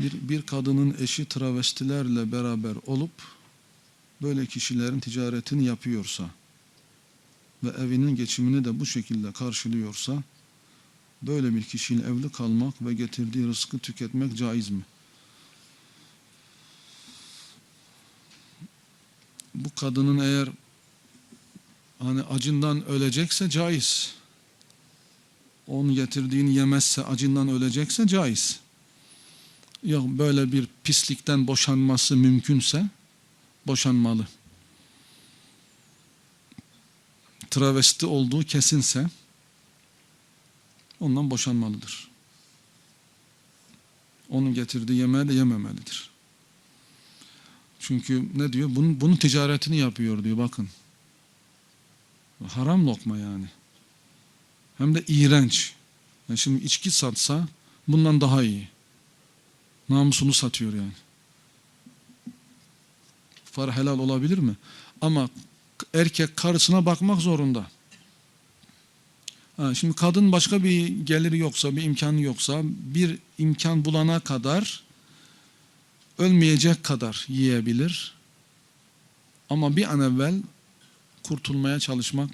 Bir, bir kadının eşi travestilerle beraber olup böyle kişilerin ticaretini yapıyorsa ve evinin geçimini de bu şekilde karşılıyorsa böyle bir kişiyle evli kalmak ve getirdiği rızkı tüketmek caiz mi? Bu kadının eğer hani acından ölecekse caiz. Onun getirdiğini yemezse acından ölecekse caiz. Yok böyle bir pislikten boşanması mümkünse boşanmalı. Travesti olduğu kesinse ondan boşanmalıdır. Onun getirdiği yemeği de yememelidir. Çünkü ne diyor? Bunun, bunun ticaretini yapıyor diyor bakın. Haram lokma yani. Hem de iğrenç. Yani şimdi içki satsa bundan daha iyi. Namusunu satıyor yani. Para helal olabilir mi? Ama erkek karısına bakmak zorunda. Ha, şimdi kadın başka bir geliri yoksa, bir imkanı yoksa bir imkan bulana kadar ölmeyecek kadar yiyebilir. Ama bir an evvel kurtulmaya çalışmak